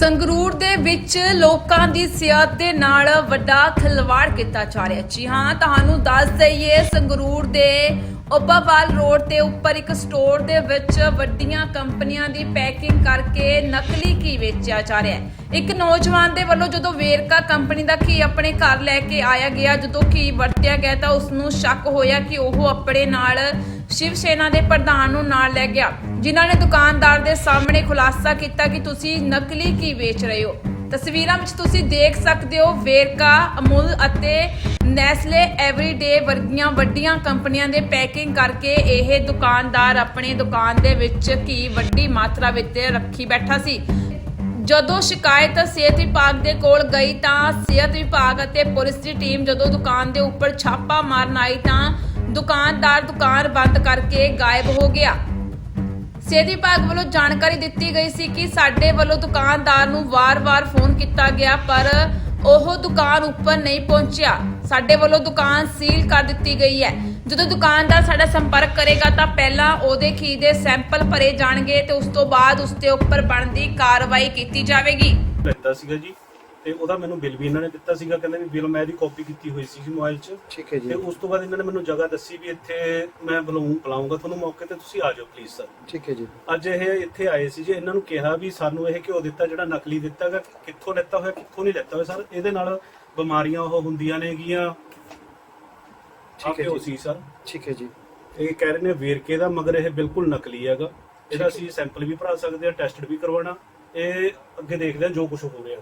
ਸੰਗਰੂਰ ਦੇ ਵਿੱਚ ਲੋਕਾਂ ਦੀ ਸਿਹਤ ਦੇ ਨਾਲ ਵੱਡਾ ਖਿਲਵਾੜ ਕੀਤਾ ਜਾ ਰਿਹਾ ਜੀ ਹਾਂ, ਤੁਹਾਨੂੰ ਦੱਸ ਦਈਏ, ਸੰਗਰੂਰ ਦੇ ਓਬਾਵਾਲ ਰੋਡ ਤੇ ਉੱਪਰ ਇੱਕ ਸਟੋਰ ਦੇ ਵਿੱਚ ਵੱਡੀਆਂ ਕੰਪਨੀਆਂ ਦੀ ਪੈਕਿੰਗ ਕਰਕੇ ਨਕਲੀ ਘੀ ਵੇਚਿਆ ਜਾ ਰਿਹਾ ਹੈ। ਇੱਕ ਨੌਜਵਾਨ ਦੇ ਵੱਲੋਂ ਜਦੋਂ ਵੇਰਕਾ ਕੰਪਨੀ ਦਾ ਘੀ ਆਪਣੇ ਘਰ ਲੈ ਕੇ ਆਇਆ ਗਿਆ, ਜਦੋਂ ਘੀ ਵਰਤਿਆ ਗਿਆ ਤਾਂ ਉਸ ਨੂੰ ਸ਼ੱਕ ਹੋਇਆ ਕਿ ਉਹ ਆਪਣੇ ਨਾਲ ਸ਼ਿਵ ਸੈਨਾ ਦੇ ਪ੍ਰਧਾਨ ਨੂੰ ਨਾਲ ਲੈ ਗਿਆ। ਜਿਨ੍ਹਾਂ ਨੇ ਦੁਕਾਨਦਾਰ ਦੇ ਸਾਹਮਣੇ ਖੁਲਾਸਾ ਕੀਤਾ ਕਿ ਤੁਸੀਂ ਨਕਲੀ ਕੀ ਵੇਚ ਰਹੇ ਹੋ। ਤਸਵੀਰਾਂ ਵਿੱਚ ਤੁਸੀਂ ਦੇਖ ਸਕਦੇ ਹੋ ਵੇਰਕਾ, ਅਮੁਲ ਅਤੇ ਨੈਸਲੇ ਐਵਰੀਡੇ ਵਰਗੀਆਂ ਵੱਡੀਆਂ ਕੰਪਨੀਆਂ ਦੇ ਪੈਕਿੰਗ ਕਰਕੇ ਇਹ ਦੁਕਾਨਦਾਰ ਆਪਣੀ ਦੁਕਾਨ ਦੇ ਵਿੱਚ ਕੀ ਵੱਡੀ ਮਾਤਰਾ ਵਿੱਚ ਰੱਖੀ ਬੈਠਾ ਸੀ। ਜਦੋਂ ਸ਼ਿਕਾਇਤ ਸਿਹਤ ਵਿਭਾਗ ਦੇ ਕੋਲ ਗਈ ਤਾਂ ਸਿਹਤ ਵਿਭਾਗ ਅਤੇ ਪੁਲਿਸ ਦੀ ਟੀਮ ਜਦੋਂ ਦੁਕਾਨ ਦੇ ਉੱਪਰ ਛਾਪਾ ਮਾਰਨ ਆਈ ਤਾਂ ਦੁਕਾਨਦਾਰ ਦੁਕਾਨ ਬੰਦ ਕਰਕੇ ਗਾਇਬ ਹੋ ਗਿਆ। ਸਿਹਤ ਵਿਭਾਗ ਵੱਲੋਂ ਜਾਣਕਾਰੀ ਦਿੱਤੀ ਗਈ ਸੀ ਕਿ ਸਾਡੇ ਵੱਲੋਂ ਦੁਕਾਨਦਾਰ ਨੂੰ ਵਾਰ-ਵਾਰ ਫੋਨ ਕੀਤਾ ਗਿਆ, ਪਰ ਉਹ ਦੁਕਾਨ ਉੱਪਰ ਨਹੀਂ ਪਹੁੰਚਿਆ। ਸਾਡੇ ਵੱਲੋਂ ਦੁਕਾਨ ਸੀਲ ਕਰ ਦਿੱਤੀ ਗਈ ਹੈ। ਜਦੋਂ ਦੁਕਾਨਦਾਰ ਸਾਡਾ ਸੰਪਰਕ ਕਰੇਗਾ, ਤਾਂ ਪਹਿਲਾਂ ਉਹਦੇ ਖੀ ਦੇ ਸੈਂਪਲ ਭਰੇ ਜਾਣਗੇ ਤੇ ਉਸ ਤੋਂ ਬਾਅਦ ਉਸ ਦੇ ਉੱਪਰ ਬਣਦੀ ਕਾਰਵਾਈ ਕੀਤੀ ਜਾਵੇਗੀ। ਲੈਂਦਾ ਸੀਗਾ ਜੀ। ਤੇ ਉਹਦਾ ਮੈਨੂੰ ਬਿੱਲ ਵੀ ਇਹਨਾਂ ਨੇ ਦਿੱਤਾ ਸੀਗਾ ਕਹਿੰਦੇ ਵੀ ਬਿੱਲ ਮੈਂ ਇਹਦੀ ਕਾਪੀ ਕੀਤੀ ਹੋਈ ਸੀ ਮੋਬਾਈਲ 'ਚ। ਠੀਕ ਹੈ ਜੀ। ਤੇ ਉਸ ਤੋਂ ਬਾਅਦ ਇਹਨਾਂ ਨੇ ਮੈਨੂੰ ਜਗ੍ਹਾ ਦੱਸੀ ਵੀ ਇੱਥੇ ਮੈਂ ਬੁਲਾਉਂ ਬੁਲਾਉਂਗਾ ਤੁਹਾਨੂੰ ਮੌਕੇ ਤੇ ਤੁਸੀਂ ਆ ਜਾਓ ਪਲੀਜ਼ ਸਰ ਠੀਕ ਹੈ ਜੀ। ਅੱਜ ਇਹ ਇੱਥੇ ਆਏ ਸੀ ਜੀ ਇਹਨਾਂ ਨੂੰ ਕਿਹਾ ਵੀ ਸਾਨੂੰ ਇਹ ਘਿਓ ਦਿੱਤਾ ਜਿਹੜਾ ਨਕਲੀ ਦਿੱਤਾ ਹੈਗਾ ਕਿੱਥੋਂ ਲੈਤਾ ਹੋਇਆ ਕਿੱਥੋਂ ਨਹੀਂ ਲੈਤਾ ਹੋਇਆ ਸਰ ਇਹਦੇ ਨਾਲ ਬਿਮਾਰੀਆਂ ਉਹ ਹੁੰਦੀਆਂ ਨੇਗੀਆਂ ਠੀਕ ਹੈ ਜੀ। ਸੀ ਸਰ ਠੀਕ ਹੈ ਜੀ। ਇਹ ਕਹਿ ਰਹੇ ਨੇ ਵੇਰਕੇ ਦਾ ਮਗਰ ਇਹ ਬਿਲਕੁਲ ਨਕਲੀ ਹੈਗਾ। ਇਹਦਾ ਅਸੀਂ ਸੈਂਪਲ ਵੀ ਭਰਾ ਸਕਦੇ ਆ ਟੈਸਟਡ ਵੀ ਕਰਵਾਉਣਾ। ਇਹ ਅੱਗੇ ਦੇਖਦੇ ਆ ਜੋ ਕੁਝ ਹੋ ਰਿਹਾ।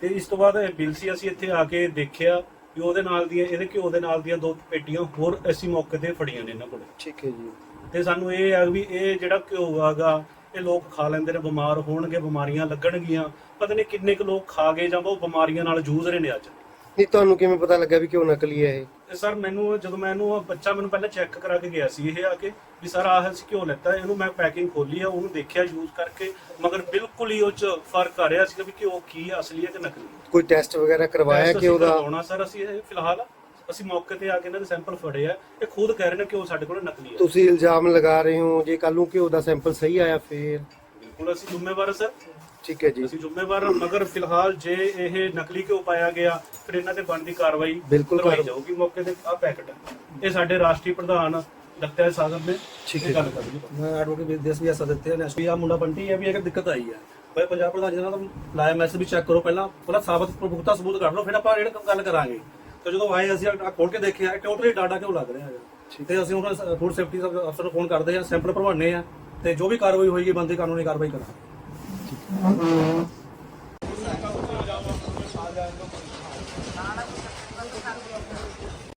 ਤੇ ਇਸ ਤੋਂ ਬਾਅਦ ਇਹ ਬਿੱਲ ਸੀ ਅਸੀਂ ਇੱਥੇ ਆ ਕੇ ਦੇਖਿਆ ਵੀ ਉਹਦੇ ਨਾਲ ਦੀਆਂ ਇਹਦੇ ਘਿਓ ਦੇ ਨਾਲ ਦੀਆਂ ਦੋ ਪੇਟੀਆਂ ਹੋਰ ਅਸੀਂ ਮੌਕੇ ਤੇ ਫੜੀਆਂ ਨੇ ਇਹਨਾਂ ਕੋਲ। ਠੀਕ ਹੈ ਜੀ। ਤੇ ਸਾਨੂੰ ਇਹ ਆ ਵੀ ਇਹ ਜਿਹੜਾ ਘਿਓ ਆਗਾ ਇਹ ਲੋਕ ਖਾ ਲੈਂਦੇ ਨੇ ਬਿਮਾਰ ਹੋਣਗੇ ਬਿਮਾਰੀਆਂ ਲੱਗਣਗੀਆਂ। ਪਤਾ ਨਹੀਂ ਕਿੰਨੇ ਕੁ ਲੋਕ ਖਾ ਗਏ ਜਾਂ ਉਹ ਬਿਮਾਰੀਆਂ ਨਾਲ ਜੂਝ ਰਹੇ ਨੇ ਅੱਜ। ਨਹੀਂ ਤੁਹਾਨੂੰ ਕਿਵੇਂ ਪਤਾ ਲੱਗਾ ਵੀ ਕਿਉਂ ਨਕਲੀ ਹੈ ਇਹ? ਤੇ ਸਰ ਮੈਨੂੰ ਜਦੋਂ ਮੈਨੂੰ ਉਹ ਬੱਚਾ ਮੈਨੂੰ ਪਹਿਲਾਂ ਚੈੱਕ ਕਰਾ ਕੇ ਗਿਆ ਸੀ ਇਹ ਆ ਕੇ ਵੀ ਸਰ ਆਹ ਅਸੀਂ ਕਿਉਂ ਲੈਤਾ? ਇਹਨੂੰ ਮੈਂ ਪੈਕਿੰਗ ਖੋਲੀ ਆ ਉਹਨੂੰ ਦੇਖਿਆ ਯੂਜ਼ ਕਰਕੇ ਮਗਰ ਬਿਲਕੁਲ ਹੀ ਉਹ ਚ ਫ਼ਰਕ ਆ ਰਿਹਾ ਸੀ ਕਿ ਉਹ ਕੀ ਆ, ਅਸਲੀ ਹੈ ਕਿ ਨਕਲੀ ਹੈ। ਕੋਈ ਟੈਸਟ ਵਗੈਰਾ ਕਰਵਾਇਆ ਕਿ ਅਸੀਂ ਉਹਦਾ? ਕਰਵਾਉਣਾ ਸਰ ਅਸੀਂ ਇਹ ਫਿਲਹਾਲ ਅਸੀਂ ਮੌਕੇ ਤੇ ਆ ਕੇ ਇਹਨਾਂ ਦੇ ਸੈਂਪਲ ਫੜੇ ਆ। ਇਹ ਖੁਦ ਕਹਿ ਰਹੇ ਨੇ ਕਿ ਉਹ ਸਾਡੇ ਕੋਲ ਨਕਲੀ ਹੈ। ਤੁਸੀਂ ਇਲਜ਼ਾਮ ਲਗਾ ਰਹੇ ਹੋ ਜੇ ਕੱਲ ਨੂੰ ਘਿਓ ਦਾ ਸੈਂਪਲ ਸਹੀ ਆਇਆ ਫੇਰ? ਬਿਲਕੁਲ ਅਸੀਂ ਜ਼ਿੰਮੇਵਾਰ ਸਰ। ਠੀਕ ਹੈ ਜੀ। ਅਸੀਂ ਜ਼ਿੰਮੇਵਾਰ ਹਾਂ, ਮਗਰ ਫਿਲਹਾਲ ਜੇ ਇਹ ਨਕਲੀ ਕਿਉਂ ਪਾਇਆ ਗਿਆ ਫਿਰ ਇਹਨਾਂ ਤੇ ਬਣਦੀ ਕਾਰਵਾਈ ਬਿਲਕੁਲ ਕਰਵਾਈ। ਜਾਊਗੀ। ਮੌਕੇ ਤੇ ਆ ਪੈਕਟ ਇਹ ਸਾਡੇ ਰਾਸ਼ਟਰੀ ਪ੍ਰਧਾਨ ਡਾਕਟਰ ਸਾਹਿਬ ਨੇ ਠੀਕ ਇਹ ਹੈ ਗੱਲ। ਕਰੀ ਮੈਂ ਐਡਵੋਕੇਟ ਵਿਦੇਸ਼ ਵੀ ਐਸਾ ਦਿੱਤੇ ਨੇ। ਵੀ ਆ ਮੁੰਡਾ ਬੰਟੀ ਹੈ ਵੀ ਇੱਕ ਦਿੱਕਤ ਆਈ ਹੈ। ਭਾਈ ਪੰਜਾਬ ਪ੍ਰਧਾਨ ਜੀ ਨਾਲ ਲਾਇਆ ਮੈਸੇਜ ਵੀ ਚੈੱਕ ਕਰੋ। ਪਹਿਲਾਂ ਪਹਿਲਾਂ ਸਾਬਤ ਪ੍ਰਭੂਤਾ ਸਬੂਤ ਕਰ ਲਓ ਫਿਰ ਆਪਾਂ ਜਿਹੜੇ ਗੱਲ ਕਰਾਂਗੇ। ਤੇ ਜਦੋਂ ਆਏ ਅਸੀਂ ਆ ਖੋਲ ਕੇ ਦੇਖਿਆ ਟੋਟਲੀ ਡਾਟਾ ਕਿਉਂ ਲੱਗ ਰਿਹਾ ਹੈ ਤੇ ਅਸੀਂ ਉਹਨਾਂ ਫੂਡ ਸੇਫਟੀ ਅਫਸਰ ਨੂੰ ਫੋਨ ਕਰਦੇ ਆ ਸੈਂਪਲ ਭਰਵਾਉਂਦੇ ਆ ਤੇ ਜੋ ਵੀ ਕਾਰਵਾਈ ਹੋਏਗੀ ਬੰਦੀ ਕਾਨੂੰਨੀ ਕਾਰਵਾਈ ਕਰਾਂਗੇ।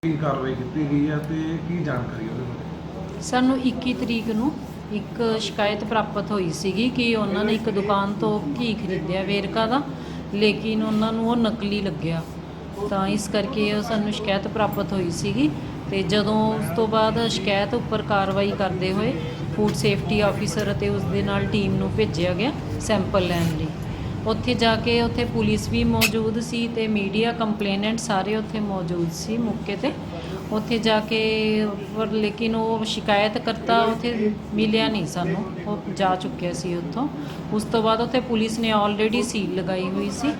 ਕੀ ਕਾਰਵਾਈ ਕੀਤੀ ਗਈ ਹੈ ਤੇ ਕੀ ਜਾਣਕਾਰੀ ਉਹਦੇ ਬਾਰੇ? ਸਾਨੂੰ 21 ਤਰੀਕ ਨੂੰ ਇੱਕ ਸ਼ਿਕਾਇਤ ਪ੍ਰਾਪਤ ਹੋਈ ਸੀਗੀ ਕਿ ਉਹਨਾਂ ਨੇ ਇੱਕ ਦੁਕਾਨ ਤੋਂ ਘੀ ਖਰੀਦਿਆ ਵੇਰਕਾ ਦਾ, ਲੇਕਿਨ ਉਹਨਾਂ ਨੂੰ ਉਹ ਨਕਲੀ ਲੱਗਿਆ। ਤਾਂ ਇਸ ਕਰਕੇ ਉਹ ਸਾਨੂੰ ਸ਼ਿਕਾਇਤ ਪ੍ਰਾਪਤ ਹੋਈ ਸੀਗੀ। ਤੇ ਜਦੋਂ ਉਸ ਤੋਂ ਬਾਅਦ ਸ਼ਿਕਾਇਤ ਉੱਪਰ ਕਾਰਵਾਈ ਕਰਦੇ ਹੋਏ ਫੂਡ ਸੇਫਟੀ ਆਫੀਸਰ ਅਤੇ ਉਸ ਦੇ ਨਾਲ ਟੀਮ ਨੂੰ ਭੇਜਿਆ ਗਿਆ ਸੈਂਪਲ ਲੈਣ ਲਈ। ਉੱਥੇ ਜਾ ਕੇ ਉੱਥੇ ਪੁਲਿਸ ਵੀ ਮੌਜੂਦ ਸੀ ਤੇ ਮੀਡੀਆ ਕੰਪਲੇਨੈਂਟ ਸਾਰੇ ਉੱਥੇ ਮੌਜੂਦ ਸੀ ਮੌਕੇ ਤੇ। ਉੱਥੇ ਜਾ ਕੇ ਪਰ ਲੇਕਿਨ ਉਹ ਸ਼ਿਕਾਇਤ ਕਰਤਾ ਉੱਥੇ ਮਿਲਿਆ ਨਹੀਂ ਸਾਨੂੰ। ਉਹ ਜਾ ਚੁੱਕਿਆ ਸੀ ਉੱਥੋਂ। ਉਸ ਤੋਂ ਬਾਅਦ ਉੱਥੇ ਪੁਲਿਸ ਨੇ ਆਲਰੇਡੀ ਸੀਲ ਲਗਾਈ ਹੋਈ ਸੀ।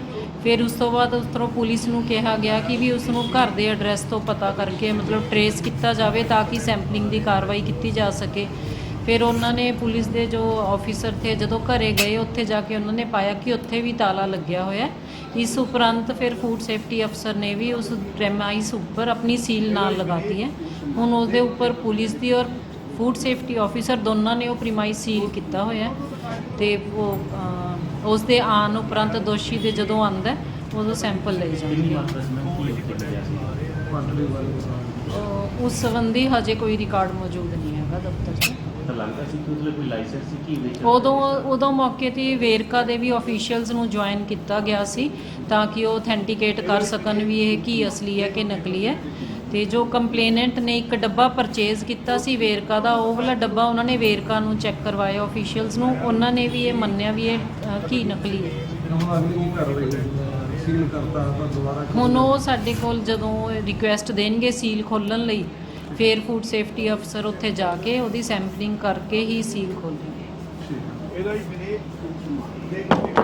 ਫਿਰ ਉਸ ਤੋਂ ਬਾਅਦ ਉਸ ਉੱਧਰੋਂ ਪੁਲਿਸ ਨੂੰ ਕਿਹਾ ਗਿਆ ਕਿ ਵੀ ਉਸ ਨੂੰ ਘਰ ਦੇ ਐਡਰੈਸ ਤੋਂ ਪਤਾ ਕਰਕੇ, ਮਤਲਬ ਟਰੇਸ ਕੀਤਾ ਜਾਵੇ ਤਾਂ ਕਿ ਸੈਂਪਲਿੰਗ ਦੀ ਕਾਰਵਾਈ ਕੀਤੀ ਜਾ ਸਕੇ। ਫਿਰ ਉਹਨਾਂ ਨੇ ਪੁਲਿਸ ਦੇ ਜੋ ਆਫੀਸਰ ਥੇ, ਜਦੋਂ ਘਰੇ ਗਏ, ਉੱਥੇ ਜਾ ਕੇ ਉਹਨਾਂ ਨੇ ਪਾਇਆ ਕਿ ਉੱਥੇ ਵੀ ਤਾਲਾ ਲੱਗਿਆ ਹੋਇਆ। ਇਸ ਉਪਰੰਤ ਫਿਰ ਫੂਡ ਸੇਫਟੀ ਅਫਸਰ ਨੇ ਵੀ ਉਸ ਪ੍ਰੈਮਾਈਸ ਉੱਪਰ ਆਪਣੀ ਸੀਲ ਨਾਲ ਲਗਾਤੀ ਹੈ। ਹੁਣ ਉਸ ਦੇ ਉੱਪਰ ਪੁਲਿਸ ਦੀ ਔਰ ਫੂਡ ਸੇਫਟੀ ਆਫੀਸਰ ਦੋਨਾਂ ਨੇ ਉਹ ਪ੍ਰੀਮਾਈਸ ਸੀਲ ਕੀਤਾ ਹੋਇਆ ਤੇ ਉਹ ਉਸ ਦੇ ਆਨ ਉਪਰੰਤ ਦੋਸ਼ੀ ਦੇ ਜਦੋਂ ਆਂਦਾ ਉਦੋਂ ਸੈਂਪਲ ਲਈ ਜਾਂਦੇ ਉਸ ਸੰਬੰਧੀ ਹਜੇ ਕੋਈ ਰਿਕਾਰਡ ਮੌਜੂਦ ਨਹੀਂ ਹੈਗਾ ਦਫ਼ਤਰ 'ਚ। ਤਾਂ ਲੱਗਦਾ ਸੀ ਕਿ ਉਹਦੇ ਕੋਈ ਲਾਇਸੈਂਸ ਸੀ ਕੀ ਵਿੱਚ ਉਦੋਂ ਉਦੋਂ ਮੌਕੇ ਤੇ ਵੇਰਕਾ ਦੇ ਵੀ ਅਫੀਸ਼ੀਅਲਸ ਨੂੰ ਜੁਆਇਨ ਕੀਤਾ ਗਿਆ ਸੀ ਤਾਂ ਕਿ ਉਹ ਅਥੈਂਟੀਕੇਟ ਕਰ ਸਕਣ ਵੀ ਇਹ ਕੀ ਅਸਲੀ ਹੈ ਕਿ ਨਕਲੀ ਹੈ। ਤੇ ਜੋ ਕੰਪਲੇਨੈਂਟ ਨੇ ਇੱਕ ਡੱਬਾ ਪਰਚੇਜ਼ ਕੀਤਾ ਸੀ ਵੇਰਕਾ ਦਾ ਉਹ ਵਾਲਾ ਡੱਬਾ ਉਹਨਾਂ ਨੇ ਵੇਰਕਾ ਨੂੰ ਚੈੱਕ ਕਰਵਾਇਆ ਅਫੀਸ਼ੀਅਲਸ ਨੂੰ। ਉਹਨਾਂ ਨੇ ਵੀ ਇਹ ਮੰਨਿਆ ਵੀ ਇਹ ਅ, ਕੀ ਨਕਲੀ ਹੈ। ਹੁਣ ਅਗਲੀ ਕੀ ਕਾਰਵਾਈ ਹੋਈ ਸੀਲ ਕਰਤਾ ਤਾਂ ਦੁਬਾਰਾ ਹੁਣ ਉਹ ਸਾਡੇ ਕੋਲ ਜਦੋਂ ਰਿਕੁਐਸਟ ਦੇਣਗੇ ਸੀਲ ਖੋਲਣ ਲਈ ਫਿਰ ਫੂਡ ਸੇਫਟੀ ਅਫਸਰ ਉੱਥੇ ਜਾ ਕੇ ਉਹਦੀ ਸੈਂਪਲਿੰਗ ਕਰਕੇ ਹੀ ਸੀਲ ਠੀਕ ਹੈ।